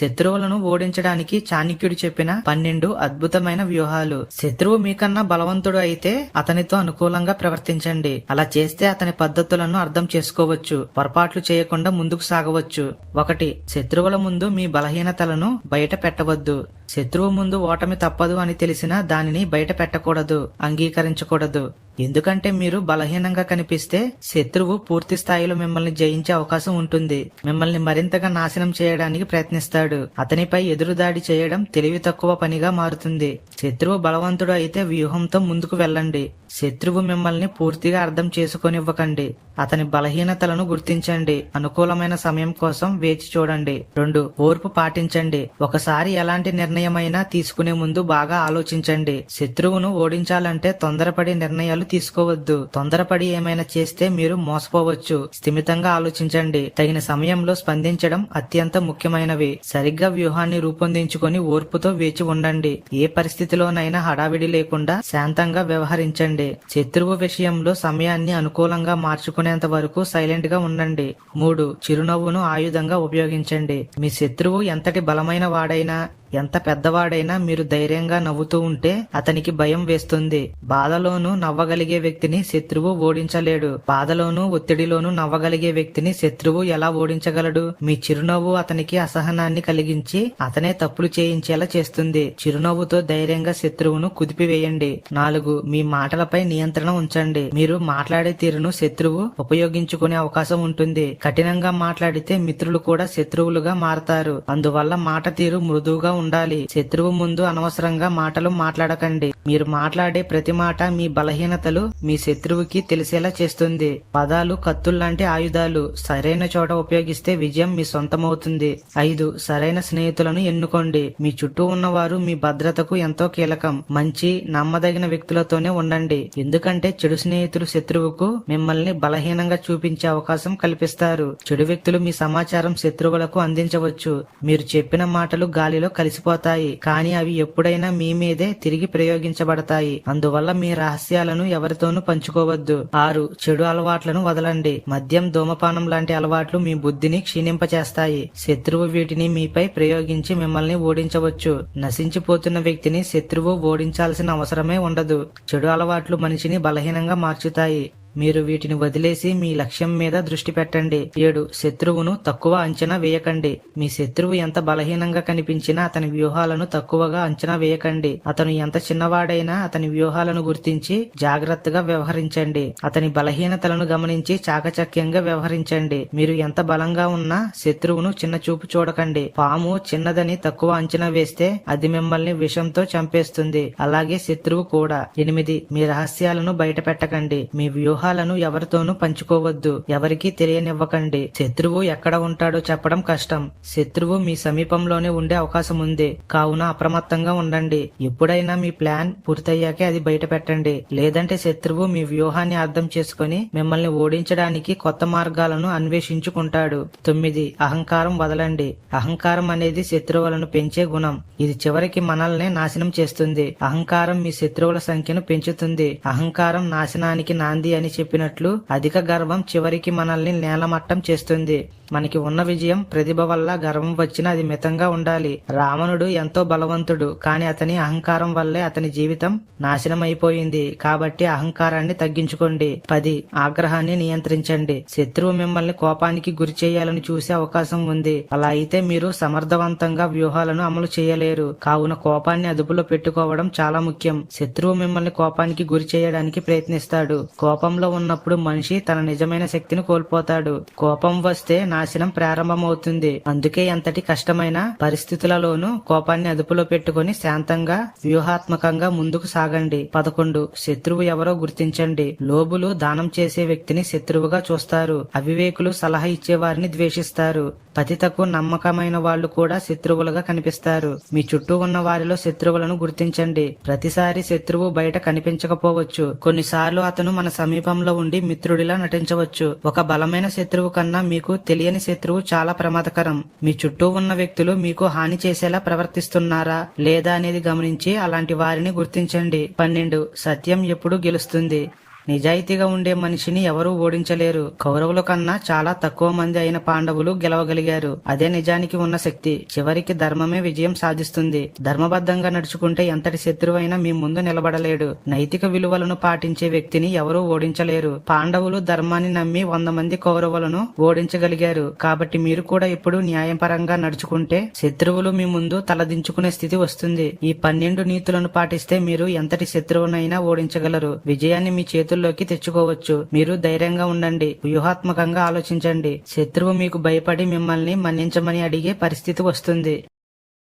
శత్రువులను ఓడించడానికి చాణక్యుడు చెప్పిన పన్నెండు అద్భుతమైన వ్యూహాలు. శత్రువు మీకన్నా బలవంతుడు అయితే అతనితో అనుకూలంగా ప్రవర్తించండి. అలా చేస్తే అతని పద్ధతులను అర్థం చేసుకోవచ్చు. పొరపాట్లు చేయకుండా ముందుకు సాగవచ్చు. ఒకటి శత్రువుల ముందు మీ బలహీనతలను బయట పెట్టవద్దు. శత్రువు ముందు ఓటమి తప్పదు అని తెలిసినా దానిని బయట పెట్టకూడదు అంగీకరించకూడదు. ఎందుకంటే మీరు బలహీనంగా కనిపిస్తే శత్రువు పూర్తి స్థాయిలో మిమ్మల్ని జయించే అవకాశం ఉంటుంది. మిమ్మల్ని మరింతగా నాశనం చేయడానికి ప్రయత్నిస్తాడు. అతనిపై ఎదురుదాడి చేయడం తెలివి తక్కువ పనిగా మారుతుంది. శత్రువు బలవంతుడు అయితే వ్యూహంతో ముందుకు వెళ్ళండి. శత్రువు మిమ్మల్ని పూర్తిగా అర్థం చేసుకొనివ్వకండి. అతని బలహీనతలను గుర్తించండి. అనుకూలమైన సమయం కోసం వేచి చూడండి. రెండు ఓర్పు పాటించండి. ఒకసారి ఎలాంటి నిర్ణయమైనా తీసుకునే ముందు బాగా ఆలోచించండి. శత్రువును ఓడించాలంటే తొందరపడి నిర్ణయాలు తీసుకోవద్దు. తొందరపడి ఏమైనా చేస్తే మీరు మోసపోవచ్చు. స్థిమితంగా ఆలోచించండి. తగిన సమయంలో స్పందించడం అత్యంత ముఖ్యమైనవి. సరిగ్గా వ్యూహాన్ని రూపొందించుకొని ఓర్పుతో వేచి ఉండండి. ఏ పరిస్థితిలోనైనా హడావిడి లేకుండా శాంతంగా వ్యవహరించండి. శత్రువు విషయంలో సమయాన్ని అనుకూలంగా మార్చుకునేంత వరకు సైలెంట్గా ఉండండి. మూడు చిరునవ్వును ఆయుధంగా ఉపయోగించండి. మీ శత్రువు ఎంతటి బలమైన వాడైనా ఎంత పెద్దవాడైనా మీరు ధైర్యంగా నవ్వుతూ ఉంటే అతనికి భయం వేస్తుంది. బాధలోనూ నవ్వగలిగే వ్యక్తిని శత్రువు ఓడించలేడు. బాధలోనూ ఒత్తిడిలోనూ నవ్వగలిగే వ్యక్తిని శత్రువు ఎలా ఓడించగలడు? మీ చిరునవ్వు అతనికి అసహనాన్ని కలిగించి అతనే తప్పులు చేయించేలా చేస్తుంది. చిరునవ్వుతో ధైర్యంగా శత్రువును కుదిపివేయండి. నాలుగు మీ మాటలపై నియంత్రణ ఉంచండి. మీరు మాట్లాడే తీరును శత్రువు ఉపయోగించుకునే అవకాశం ఉంటుంది. కఠినంగా మాట్లాడితే మిత్రులు కూడా శత్రువులుగా మారతారు. అందువల్ల మాట తీరు మృదువుగా ఉండాలి. శత్రువు ముందు అనవసరంగా మాటలు మాట్లాడకండి. మీరు మాట్లాడే ప్రతి మాట మీ బలహీనతలు మీ శత్రువుకి తెలిసేలా చేస్తుంది. పదాలు కత్తుల్లాంటి ఆయుధాలు సరైన చోట ఉపయోగిస్తే విజయం మీ సొంతమవుతుంది. ఐదు సరైన స్నేహితులను ఎన్నుకోండి. మీ చుట్టూ ఉన్నవారు మీ భద్రతకు ఎంతో కీలకం. మంచి నమ్మదగిన వ్యక్తులతోనే ఉండండి. ఎందుకంటే చెడు స్నేహితులు శత్రువుకు మిమ్మల్ని బలహీనంగా చూపించే అవకాశం కల్పిస్తారు. చెడు వ్యక్తులు మీ సమాచారం శత్రువులకు అందించవచ్చు. మీరు చెప్పిన మాటలు గాలిలో కలిసిపోతాయి. కానీ అవి ఎప్పుడైనా మీ మీదే తిరిగి ప్రయోగించబడతాయి. అందువల్ల మీ రహస్యాలను ఎవరితోనూ పంచుకోవద్దు. ఆరు చెడు అలవాట్లను వదలండి. మద్యం ధూమపానం లాంటి అలవాట్లు మీ బుద్ధిని క్షీణింపచేస్తాయి. శత్రువు వీటిని మీపై ప్రయోగించి మిమ్మల్ని ఓడించవచ్చు. నశించిపోతున్న వ్యక్తిని శత్రువు ఓడించాల్సిన అవసరమే ఉండదు. చెడు అలవాట్లు మనిషిని బలహీనంగా మార్చుతాయి. మీరు వీటిని వదిలేసి మీ లక్ష్యం మీద దృష్టి పెట్టండి. ఏడు శత్రువును తక్కువ అంచనా వేయకండి. మీ శత్రువు ఎంత బలహీనంగా కనిపించినా అతని వ్యూహాలను తక్కువగా అంచనా వేయకండి. అతను ఎంత చిన్నవాడైనా అతని వ్యూహాలను గుర్తించి జాగ్రత్తగా వ్యవహరించండి. అతని బలహీనతలను గమనించి చాకచక్యంగా వ్యవహరించండి. మీరు ఎంత బలంగా ఉన్నా శత్రువును చిన్న చూపు చూడకండి. పాము చిన్నదని తక్కువ అంచనా వేస్తే అది మిమ్మల్ని విషంతో చంపేస్తుంది. అలాగే శత్రువు కూడా. ఎనిమిది మీ రహస్యాలను బయట పెట్టకండి మీ వ్యూహ ఊహాలను ఎవరితోనూ పంచుకోవద్దు. ఎవరికీ తెలియనివ్వకండి. శత్రువు ఎక్కడ ఉంటాడో చెప్పడం కష్టం. శత్రువు మీ సమీపంలోనే ఉండే అవకాశం ఉంది. కావున అప్రమత్తంగా ఉండండి. ఎప్పుడైనా మీ ప్లాన్ పూర్తయ్యాకే అది బయట పెట్టండి. లేదంటే శత్రువు మీ వ్యూహాన్ని అర్థం చేసుకుని మిమ్మల్ని ఓడించడానికి కొత్త మార్గాలను అన్వేషించుకుంటాడు. తొమ్మిది. అహంకారం వదలండి. అహంకారం అనేది శత్రువులను పెంచే గుణం. ఇది చివరికి మనల్ని నాశనం చేస్తుంది. అహంకారం మీ శత్రువుల సంఖ్యను పెంచుతుంది. అహంకారం నాశనానికి నాంది అని చెప్పినట్లు అధిక గర్వం చివరికి మనల్ని నేలమట్టం చేస్తుంది. మనకి ఉన్న విజయం ప్రతిభ వల్ల గర్వం వచ్చినా అది మితంగా ఉండాలి. రావణుడు ఎంతో బలవంతుడు కానీ అతని అహంకారం వల్లే అతని జీవితం నాశనం అయిపోయింది కాబట్టి అహంకారాన్ని తగ్గించుకోండి. పది. ఆగ్రహాన్ని నియంత్రించండి. శత్రువు మిమ్మల్ని కోపానికి గురి చేయాలని చూసే అవకాశం ఉంది. అలా అయితే మీరు సమర్థవంతంగా వ్యూహాలను అమలు చేయలేరు. కావున కోపాన్ని అదుపులో పెట్టుకోవడం చాలా ముఖ్యం. శత్రువు మిమ్మల్ని కోపానికి గురి చేయడానికి ప్రయత్నిస్తాడు. కోపం కోపంలో ఉన్నప్పుడు మనిషి తన నిజమైన శక్తిని కోల్పోతాడు. కోపం వస్తే నాశనం ప్రారంభమవుతుంది. అందుకే ఎంతటి కష్టమైన పరిస్థితులలోనూ కోపాన్ని అదుపులో పెట్టుకుని శాంతంగా వ్యూహాత్మకంగా ముందుకు సాగండి. పదకొండు. శత్రువు ఎవరో గుర్తించండి. లోబులు దానం చేసే వ్యక్తిని శత్రువుగా చూస్తారు. అవివేకులు సలహా ఇచ్చే వారిని ద్వేషిస్తారు. పతితకు నమ్మకమైన వాళ్ళు కూడా శత్రువులుగా కనిపిస్తారు. మీ చుట్టూ ఉన్న వారిలో శత్రువులను గుర్తించండి. ప్రతిసారి శత్రువు బయట కనిపించకపోవచ్చు. కొన్నిసార్లు అతను మన సమీప సమీపంలో ఉండి మిత్రుడిలా నటించవచ్చు. ఒక బలమైన శత్రువు కన్నా మీకు తెలియని శత్రువు చాలా ప్రమాదకరం. మీ చుట్టూ ఉన్న వ్యక్తులు మీకు హాని చేసేలా ప్రవర్తిస్తున్నారా లేదా అనేది గమనించి అలాంటి వారిని గుర్తించండి. పన్నెండు. సత్యం ఎప్పుడు గెలుస్తుంది? నిజాయితీగా ఉండే మనిషిని ఎవరూ ఓడించలేరు. కౌరవుల కన్నా చాలా తక్కువ మంది అయిన పాండవులు గెలవగలిగారు. అదే నిజానికి ఉన్న శక్తి. చివరికి ధర్మమే విజయం సాధిస్తుంది. ధర్మబద్ధంగా నడుచుకుంటే ఎంతటి శత్రువైనా మీ ముందు నిలబడలేడు. నైతిక విలువలను పాటించే వ్యక్తిని ఎవరూ ఓడించలేరు. పాండవులు ధర్మాన్ని నమ్మి వంద మంది కౌరవులను ఓడించగలిగారు. కాబట్టి మీరు కూడా ఇప్పుడు న్యాయపరంగా నడుచుకుంటే శత్రువులు మీ ముందు తలదించుకునే స్థితి వస్తుంది. ఈ పన్నెండు నీతులను పాటిస్తే మీరు ఎంతటి శత్రువునైనా ఓడించగలరు. విజయాన్ని మీ చేతుల్లోకి తెచ్చుకోవచ్చు. మీరు ధైర్యంగా ఉండండి. వ్యూహాత్మకంగా ఆలోచించండి. శత్రువు మీకు భయపడి మిమ్మల్ని మన్నించమని అడిగే పరిస్థితి వస్తుంది.